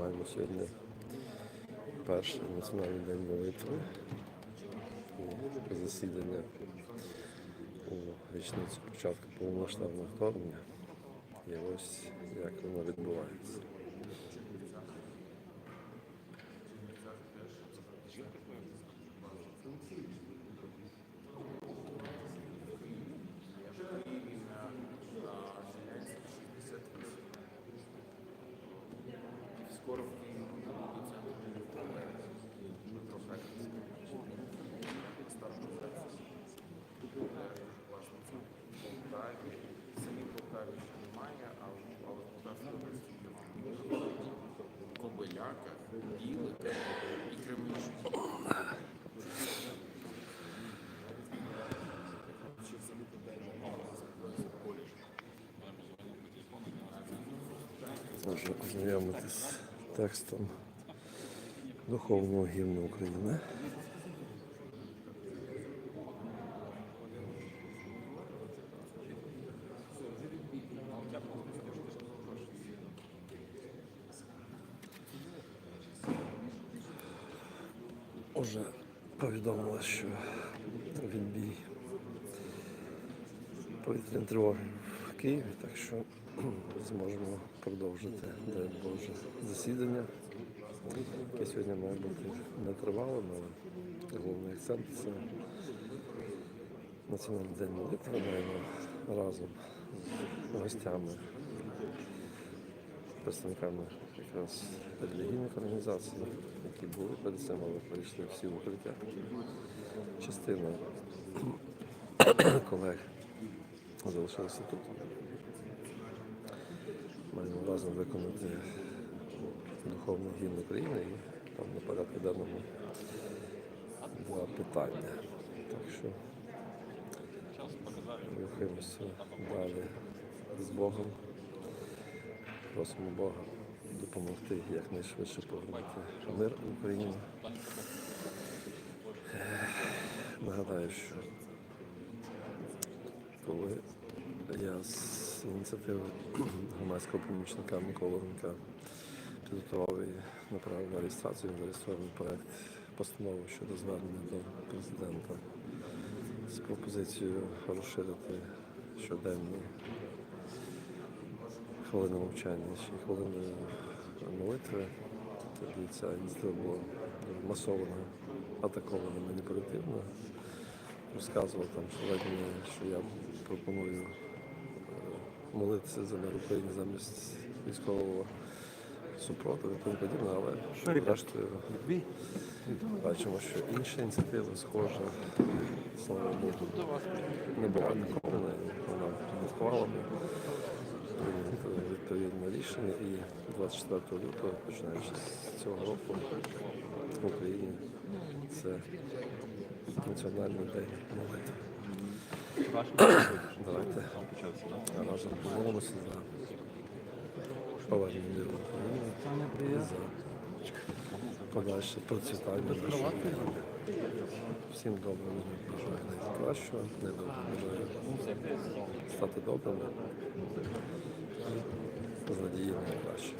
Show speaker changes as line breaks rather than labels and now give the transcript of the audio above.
Маємо сьогодні перший національний день молитви і засідання у річницю початку повномасштабного вторгнення. І ось як воно відбувається.
Скоро в Києві буде центр Дмитро. Старшого Полтаві. Самі Полтаві ще немає, але Полтавській області Кобиляка, Білика і коледж?
Можна ознайомитися з текстом духовного гімну України. Уже повідомили, що відбій повітряної тривоги в Києві, так що зможемо продовжити, дай Боже, засідання, яке сьогодні має бути нетривалим, але головний акцент це Національний день молитви. Маємо разом з гостями, представниками якраз релігійних організацій, які були перед цим, але прийшли всі в укриття. Частина колег залишилася тут. Маємо разом виконати духовний гімн України і там на порядку денному два питання. Так що рухаємося далі з Богом. Просимо Бога допомогти якнайшвидше повернути мир в Україну. Е, Нагадаю, що коли я з ініціативи громадського помічника Миколи Гунька підготував і направив на реєстрацію, зареєстрований проект постанови щодо звернення до президента з пропозицією розширити щоденні хвилини мовчання чи хвилини молитви. Тоді ця ініціатива була масово атакована маніпулятивно. Розказував там сьогодні, що я пропоную молитися за мир України замість військового супротиву і тому подібне, але зрештою бачимо, що інша ініціатива схожа, слава Богу, не була атакована, вона підготувала відповідне рішення і 24 лютого, починаючи з цього року в Україні це національний день молитви. Давайте разом помолимося за повернення миру і за подальше процвітання. Всім добрим бажаю найкращого, недобрим бажаю стати добрими з надією найкраще.